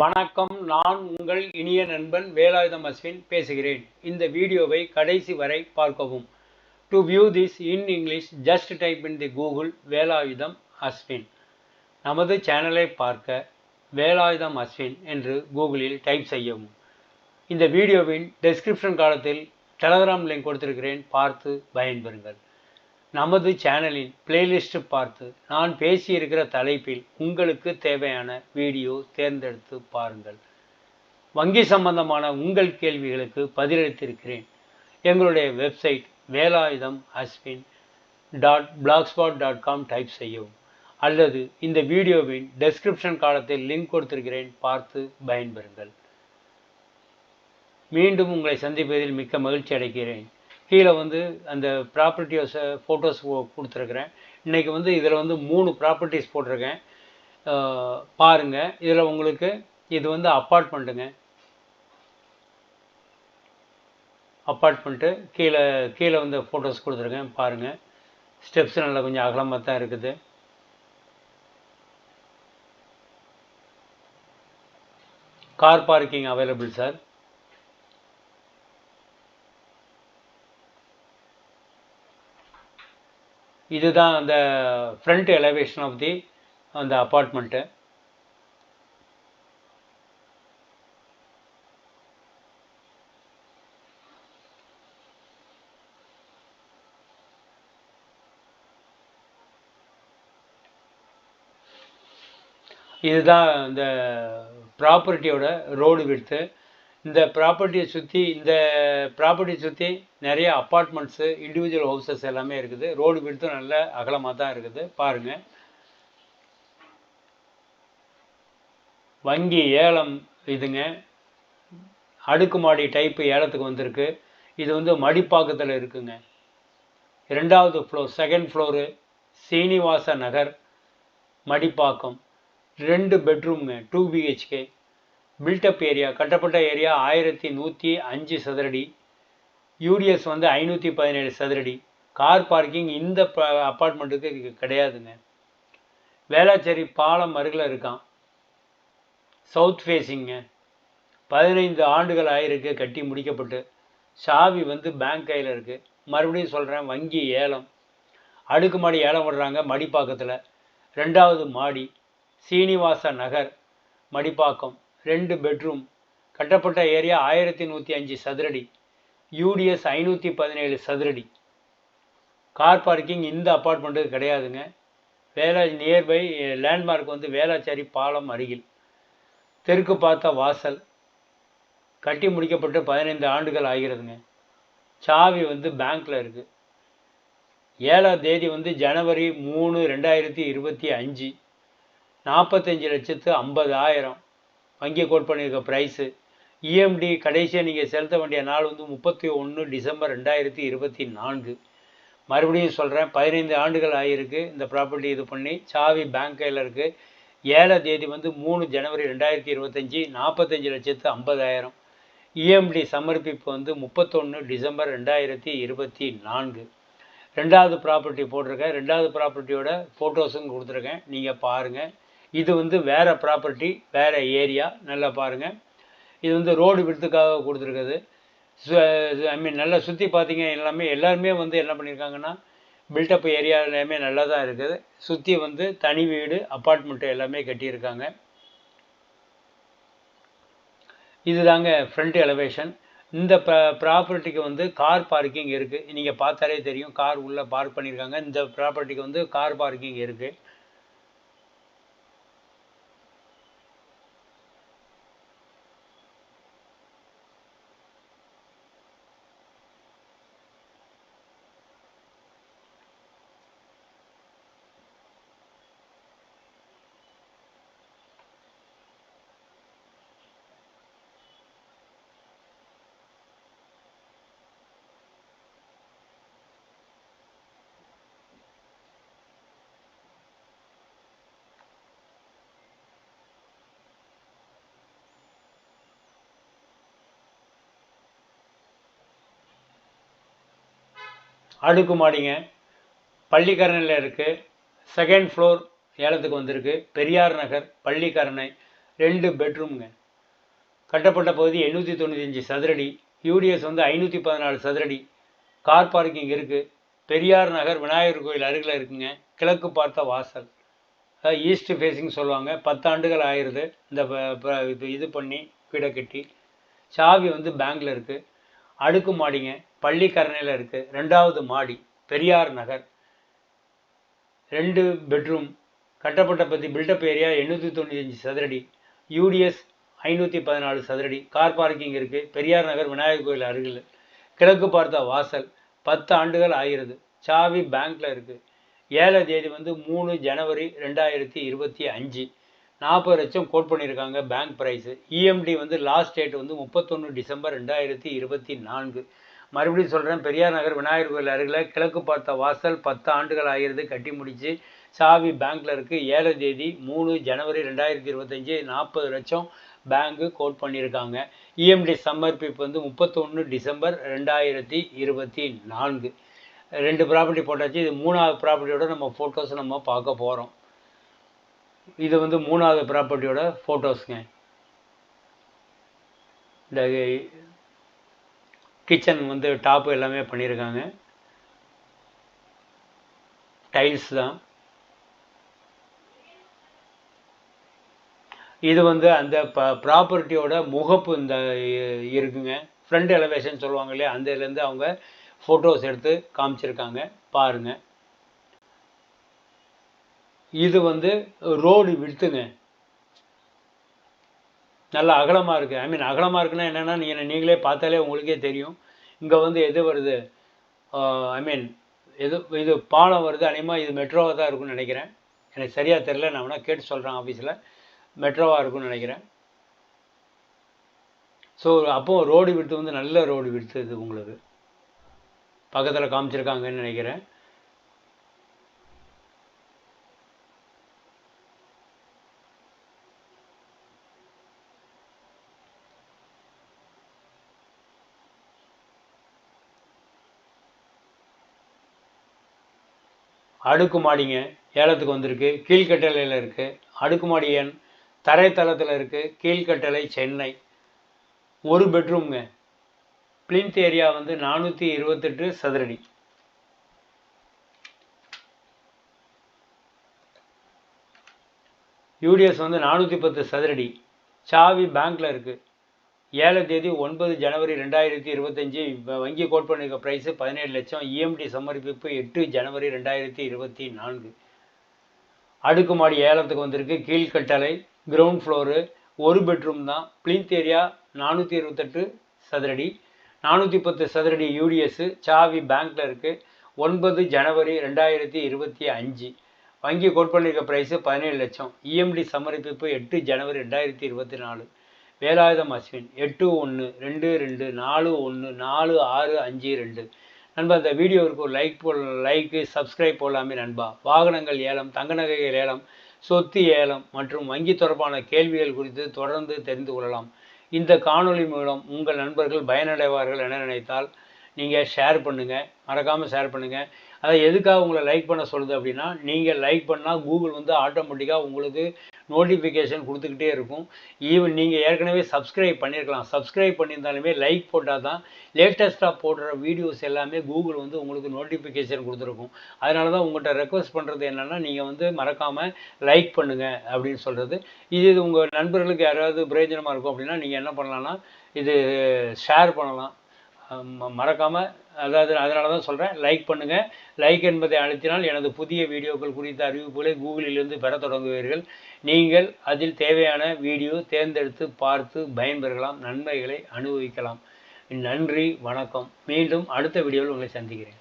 வணக்கம் நான் உங்கள் இனிய நண்பன் வேலாயுதம் அஸ்வின் பேசுகிறேன். இந்த வீடியோவை கடைசி வரை பார்க்கவும். To view this in English just type in the Google Velayudham Ashwin. நமது சேனலை பார்க்க வேலாயுதம் அஸ்வின் என்று கூகுளில் டைப் செய்யவும். இந்த வீடியோவின் டெஸ்கிரிப்ஷன் காலத்தில் டெலகிராம் லிங்க் கொடுத்திருக்கிறேன். பார்த்து பயன்பெறுங்கள். நமது சேனலின் பிளேலிஸ்ட் பார்த்து நான் பேசியிருக்கிற தலைப்பில் உங்களுக்கு தேவையான வீடியோ தேர்ந்தெடுத்து பாருங்கள். வங்கி சம்பந்தமான உங்கள் கேள்விகளுக்கு பதிலளித்திருக்கிறேன். எங்களுடைய website Velayudham Ashwin dot blogspot dot com type செய்யவும். அல்லது இந்த வீடியோவின் டெஸ்கிரிப்ஷன் காலத்தில் லிங்க் கொடுத்திருக்கிறேன் பார்த்து பயன்பெறுங்கள். மீண்டும் உங்களை சந்திப்பதில் மிக்க மகிழ்ச்சி அடைகிறேன். கீழே வந்து அந்த ப்ராப்பர்ட்டியோஸை ஃபோட்டோஸ் கொடுத்துருக்குறேன். இன்றைக்கி வந்து இதில் வந்து மூணு ப்ராப்பர்ட்டிஸ் போட்டிருக்கேன். பாருங்கள் இதில் உங்களுக்கு இது வந்து அப்பார்ட்மெண்ட்டுங்க அப்பார்ட்மெண்ட்டு கீழே கீழே வந்து ஃபோட்டோஸ் கொடுத்துருக்கேன். பாருங்கள் ஸ்டெப்ஸ் நல்லா கொஞ்சம் அகலமாக தான் இருக்குது. கார் பார்க்கிங் அவைலபிள் சார் இதுதான் அந்த ஃப்ரண்ட் எலவேஷன் ஆஃப் தி அந்த அப்பார்ட்மெண்ட்டு இதுதான் இந்த ப்ராப்பர்ட்டியோட ரோடு விடுத்து இந்த ப்ராப்பர்ட்டியை சுற்றி இந்த ப்ராப்பர்ட்டியை சுற்றி நிறைய அப்பார்ட்மெண்ட்ஸு இண்டிவிஜுவல் ஹவுசஸ் எல்லாமே இருக்குது. ரோடு விடுத்தும் நல்ல அகலமாக தான் இருக்குது. பாருங்கள் வங்கி ஏலம் இதுங்க. அடுக்குமாடி டைப்பு ஏலத்துக்கு வந்திருக்கு. இது வந்து மடிப்பாக்கத்தில் இருக்குங்க. ரெண்டாவது floor second floor Srinivasa Nagar Madipakkam. ரெண்டு பெட்ரூம்ங்க two BHK built up area கட்டப்பட்ட ஏரியா ஆயிரத்தி நூற்றி அஞ்சு சதுரடி. யூடிஎஸ் வந்து ஐநூற்றி பதினேழு சதுரடி. கார் பார்க்கிங் இந்த அப்பார்ட்மெண்ட்டுக்கு கிடையாதுங்க. வேளாச்சேரி பாலம் அருகில் இருக்கான். சவுத் ஃபேஸிங்க பதினைந்து ஆண்டுகள் ஆயிருக்கு கட்டி முடிக்கப்பட்டு. சாவி வந்து பேங்க் கையில் இருக்குது மறுபடியும் சொல்கிறேன் வங்கி ஏலம். அடுக்குமாடி ஏலம் விடுறாங்க மடிப்பாக்கத்தில். ரெண்டாவது மாடி சீனிவாச நகர் மடிப்பாக்கம். ரெண்டு பெட்ரூம் கட்டப்பட்ட ஏரியா ஆயிரத்தி நூற்றி அஞ்சு சதுரடி. யூடிஎஸ் ஐநூற்றி பதினேழு சதுரடி. கார் பார்க்கிங் இந்த அப்பார்ட்மெண்ட்டுக்கு கிடையாதுங்க. வேளா நியர்பை லேண்ட்மார்க் வந்து வேளாச்சேரி பாலம் அருகில். தெற்கு பார்த்த வாசல். கட்டி முடிக்கப்பட்டு பதினைந்து ஆண்டுகள் ஆகிறதுங்க. சாவி வந்து பேங்க்கில் இருக்குது ஏழாம் தேதி வந்து ஜனவரி மூணு ரெண்டாயிரத்தி இருபத்தி அஞ்சு. நாற்பத்தஞ்சு லட்சத்து ஐம்பதாயிரம். வங்கி கோட் பண்ணியிருக்க ப்ரைஸு இஎம்டி கடைசியாக நீங்கள் செலுத்த வேண்டிய நாள் வந்து முப்பத்தி ஒன்று டிசம்பர் ரெண்டாயிரத்தி இருபத்தி நான்கு. மறுபடியும் சொல்கிறேன் பதினைந்து ஆண்டுகள் ஆகியிருக்கு இந்த ப்ராப்பர்ட்டி இது பண்ணி. சாவி பேங்க் கையில் இருக்குது ஏழை தேதி வந்து மூணு ஜனவரி ரெண்டாயிரத்தி இருபத்தஞ்சி நாற்பத்தஞ்சு லட்சத்து ஐம்பதாயிரம். இஎம்டி சமர்ப்பிப்பு வந்து முப்பத்தொன்று டிசம்பர் ரெண்டாயிரத்தி இருபத்தி நான்கு. ரெண்டாவது ப்ராப்பர்ட்டி போட்டிருக்கேன். ரெண்டாவது ப்ராப்பர்ட்டியோட ஃபோட்டோஸும் கொடுத்துருக்கேன். நீங்கள் பாருங்கள் இது வந்து வேறு ப்ராப்பர்ட்டி வேறு ஏரியா நல்லா பாருங்கள் இது வந்து ரோடு விடுத்துக்காக கொடுத்துருக்குது. ஐ மீன் நல்லா சுற்றி பார்த்தீங்க எல்லாமே எல்லாருமே வந்து என்ன பண்ணியிருக்காங்கன்னா பில்டப் ஏரியா எல்லாமே நல்லா தான் இருக்குது. சுற்றி வந்து தனி வீடு அப்பார்ட்மெண்ட்டு எல்லாமே கட்டியிருக்காங்க. இது தாங்க ஃப்ரண்ட் எலவேஷன் இந்த ப்ரா ப்ராப்பர்ட்டிக்கு வந்து கார் பார்க்கிங் இருக்குது நீங்கள் பார்த்தாலே தெரியும் கார் உள்ளே பார்க் பண்ணியிருக்காங்க இந்த ப்ராப்பர்ட்டிக்கு வந்து கார் பார்க்கிங் இருக்குது அடுக்குமாடிங்க. பள்ளிக்கரணையில் இருக்குது செகண்ட் ஃப்ளோர் ஏலத்துக்கு வந்திருக்கு. பெரியார் நகர் பள்ளிக்கரணை ரெண்டு பெட்ரூம்ங்க கட்டப்பட்ட பகுதி எண்ணூற்றி தொண்ணூத்தஞ்சு சதுரடி. யூடிஎஸ் வந்து ஐநூற்றி பதினாலு சதுரடி. கார் பார்க்கிங் இருக்குது பெரியார் நகர் விநாயகர் கோயில் அருகில் இருக்குங்க. கிழக்கு பார்த்த வாசல். ஈஸ்ட் ஃபேஸிங் சொல்லுவாங்க. பத்தாண்டுகள் ஆயிடுது. இந்த ப- ப- இது இது பண்ணி வீடை கட்டி. சாவி வந்து பேங்கில் இருக்குது அடுக்கு மாடிங்க பள்ளிக்கரணையில் இருக்குது ரெண்டாவது மாடி பெரியார் நகர். ரெண்டு பெட்ரூம் கட்டப்பட்ட பற்றி பில்டப் ஏரியா எண்ணூற்றி தொண்ணூத்தஞ்சு சதுரடி. யூடிஎஸ் ஐநூற்றி பதினாலு சதுரடி. கார் பார்க்கிங் இருக்குது பெரியார் நகர் விநாயகர் கோயில் அருகில். கிழக்கு பார்த்த வாசல் பத்து ஆண்டுகள் ஆகிறது. சாவி பேங்க்கில் இருக்குது ஏழை தேதி வந்து மூணு ஜனவரி ரெண்டாயிரத்தி இருபத்தி அஞ்சு. நாற்பது லட்சம் கோட் பண்ணியிருக்காங்க பேங்க் ப்ரைஸு இஎம்டி வந்து லாஸ்ட் டேட் வந்து முப்பத்தொன்று டிசம்பர் ரெண்டாயிரத்தி இருபத்தி நான்கு. மறுபடியும் சொல்கிறேன் பெரியார் நகர் விநாயகர் கோயில் அருகில் கிழக்கு பார்த்த வாசல் பத்து ஆண்டுகள் ஆகிறது. கட்டி முடித்து சாவி பேங்க்கில் இருக்குது ஏழு தேதி மூணு ஜனவரி ரெண்டாயிரத்தி இருபத்தஞ்சி நாற்பது லட்சம் பேங்க்கு கோட் பண்ணியிருக்காங்க. இஎம்டி சமர்ப்பிப்பு வந்து முப்பத்தொன்று டிசம்பர் ரெண்டாயிரத்தி இருபத்தி நான்கு. ரெண்டு ப்ராப்பர்ட்டி போட்டாச்சு. இது மூணாவது ப்ராப்பர்ட்டியோட நம்ம ஃபோட்டோஸ் நம்ம பார்க்க போகிறோம் இது வந்து மூணாவது ப்ராப்பர்ட்டியோட ஃபோட்டோஸ்ங்க இந்த கிச்சன் வந்து டாப்பு எல்லாமே பண்ணியிருக்காங்க டைல்ஸ் தான். இது வந்து அந்த ப ப்ராப்பர்ட்டியோட முகப்பு இந்த இருக்குங்க. ஃப்ரண்ட் எலவேஷன் சொல்லுவாங்க இல்லையா? அந்த இதுலேருந்து அவங்க ஃபோட்டோஸ் எடுத்து காமிச்சிருக்காங்க. பாருங்க. இது வந்து ரோடு விடுத்துங்க நல்லா அகலமாக இருக்குது ஐ மீன் அகலமாக இருக்குன்னா என்னென்னா நீங்கள் நீங்களே பார்த்தாலே உங்களுக்கே தெரியும். இங்கே வந்து எது வருது? ஐ மீன் எது இது பாலம் வருது அநேகமாக இது மெட்ரோவாக தான் இருக்கும்னு நினைக்கிறேன். எனக்கு சரியாக தெரில நான் வேணால் கேட்டு சொல்கிறேன் ஆஃபீஸில் மெட்ரோவாக இருக்கும்னு நினைக்கிறேன். ஸோ அப்போது ரோடு விடுத்து வந்து நல்ல ரோடு விடுத்து இது உங்களுக்கு. பக்கத்தில் காமிச்சிருக்காங்கன்னு நினைக்கிறேன். அடுக்குமாடிங்க ஏலத்துக்கு வந்திருக்கு கீழ்கட்டளையில் இருக்குது அடுக்குமாடி எண் தரைத்தளத்தில் இருக்குது கீழ்கட்டளை சென்னை. ஒரு பெட்ரூம்ங்க. பிளின்த் ஏரியா வந்து நானூற்றி இருபத்தெட்டு சதுரடி. யூடிஎஸ் வந்து நானூற்றி பத்து சதுரடி. சாவி பேங்க்கில் இருக்குது ஏழு தேதி ஒன்பது ஜனவரி ரெண்டாயிரத்தி இருபத்தஞ்சி வங்கி கோட் பண்ணிருக்க ப்ரைஸு பதினேழு லட்சம் இஎம்டி சமர்ப்பிப்பு எட்டு ஜனவரி ரெண்டாயிரத்தி இருபத்தி நான்கு. அடுக்குமாடி ஏலத்துக்கு வந்திருக்கு. கீழ்கட்டளை கிரவுண்ட் ஃப்ளோரு ஒரு பெட்ரூம் தான். பிளின்த் ஏரியா நானூற்றி இருபத்தெட்டு சதுரடி. நானூற்றி பத்து சதுரடி யூடிஎஸ்ஸு சாவி பேங்க்கில் இருக்குது ஒன்பது ஜனவரி ரெண்டாயிரத்தி இருபத்தி அஞ்சு. வங்கி கோட் பண்ணியிருக்க ப்ரைஸு பதினேழு லட்சம். இஎம்டி சமர்ப்பிப்பு எட்டு ஜனவரி ரெண்டாயிரத்தி இருபத்தி நாலு. வேலாயுதம் அஸ்வின் எட்டு ஒன்று ரெண்டு ரெண்டு நாலு ஒன்று நாலு ஆறு அஞ்சு ரெண்டு. நண்பா இந்த வீடியோவிற்கு ஒரு லைக் போல் லைக்கு சப்ஸ்கிரைப் போடலாமே நண்பா. வாகனங்கள் ஏலம் தங்க நகைகள் ஏலம் சொத்து ஏலம் மற்றும் வங்கி தொடர்பான கேள்விகள் குறித்து தொடர்ந்து தெரிந்து கொள்ளலாம். இந்த காணொளி மூலம் உங்கள் நண்பர்கள் பயனடைவார்கள் என நினைத்தால் நீங்கள் ஷேர் பண்ணுங்கள் மறக்காமல் ஷேர் பண்ணுங்கள் அதை எதுக்காக உங்களை லைக் பண்ண சொல்லுது அப்படின்னா நீங்கள் லைக் பண்ணால் கூகுள் வந்து ஆட்டோமேட்டிக்காக உங்களுக்கு நோட்டிஃபிகேஷன் கொடுத்துக்கிட்டே இருக்கும். ஈவன் நீங்கள் ஏற்கனவே சப்ஸ்கிரைப் பண்ணியிருக்கலாம் சப்ஸ்கிரைப் பண்ணியிருந்தாலுமே லைக் போட்டால் தான் லேட்டஸ்ட்டாக போடுற வீடியோஸ் எல்லாமே கூகுள் வந்து உங்களுக்கு நோட்டிஃபிகேஷன் கொடுத்துருக்கும். அதனால தான் உங்கள்கிட்ட ரெக்வஸ்ட் பண்ணுறது என்னென்னா நீங்கள் வந்து மறக்காமல் லைக் பண்ணுங்கள் அப்படின்னு சொல்கிறது இது இது உங்கள் நண்பர்களுக்கு யாராவது பிரயோஜனமாக இருக்கும் அப்படின்னா நீங்கள் என்ன பண்ணலாம்னா இது ஷேர் பண்ணலாம். ம- அதாவது அதனால தான் சொல்கிறேன் லைக் பண்ணுங்கள் லைக் என்பதை அழுத்தினால் எனது புதிய வீடியோக்கள் குறித்த அறிவிப்புகளை கூகுளிலிருந்து பெற தொடங்குவீர்கள். நீங்கள் அதில் தேவையான வீடியோ தேர்ந்தெடுத்து பார்த்து பயன்பெறலாம் நன்மைகளை அனுபவிக்கலாம். நன்றி வணக்கம். மீண்டும் அடுத்த வீடியோவில் உங்களை சந்திக்கிறேன்.